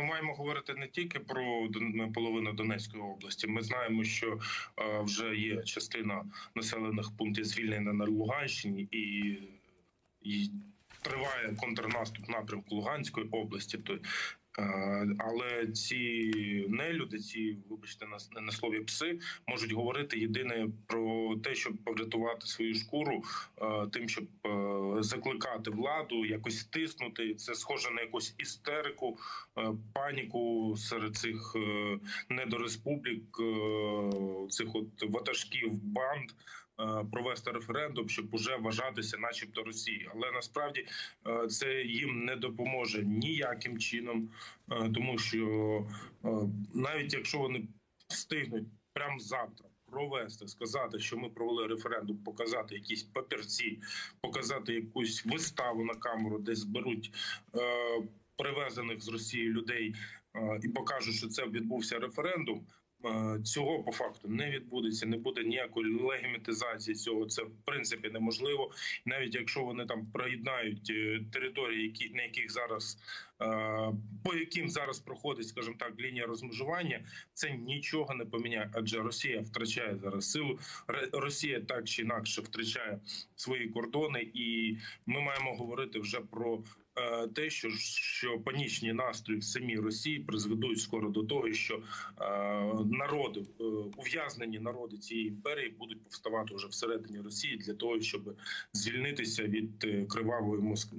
ми маємо говорити не тільки про Дон- половину Донецької області. Ми знаємо, що е, вже є частина населених пунктів звільнена на Луганщині і, і триває контрнаступ напрямку Луганської області. То але ці нелюди, ці, вибачте, на, на слові пси, можуть говорити єдине про те, щоб поврятувати свою шкуру, е, тим, щоб е, закликати владу, якось тиснути. Це схоже на якусь істерику, е, паніку серед цих е, недореспублік, е, цих от ватажків банд. Е, Провести референдум, щоб уже вважатися, начебто, Росією, але насправді е, це їм не допоможе ніяким чином, е, тому що навіть якщо вони встигнуть прямо завтра провести, сказати, що ми провели референдум, показати якісь папірці, показати якусь виставу на камеру, де зберуть е, привезених з Росії людей е, і покажуть, що це відбувся референдум. Е, Цього по факту не відбудеться, не буде ніякої легімітизації цього. Це в принципі неможливо. Навіть якщо вони там приєднають е, території, які на яких зараз е, по яким зараз проходить, скажімо так, лінія розмежування, це нічого не поміняє, адже Росія втрачає зараз силу. Росія так чи інакше втрачає свої кордони, і ми маємо говорити вже про те, що, що панічні настрої в самій Росії призведуть скоро до того, що е, народи е, ув'язнені народи цієї імперії будуть повставати вже всередині Росії для того, щоб звільнитися від е, кривавої Москви.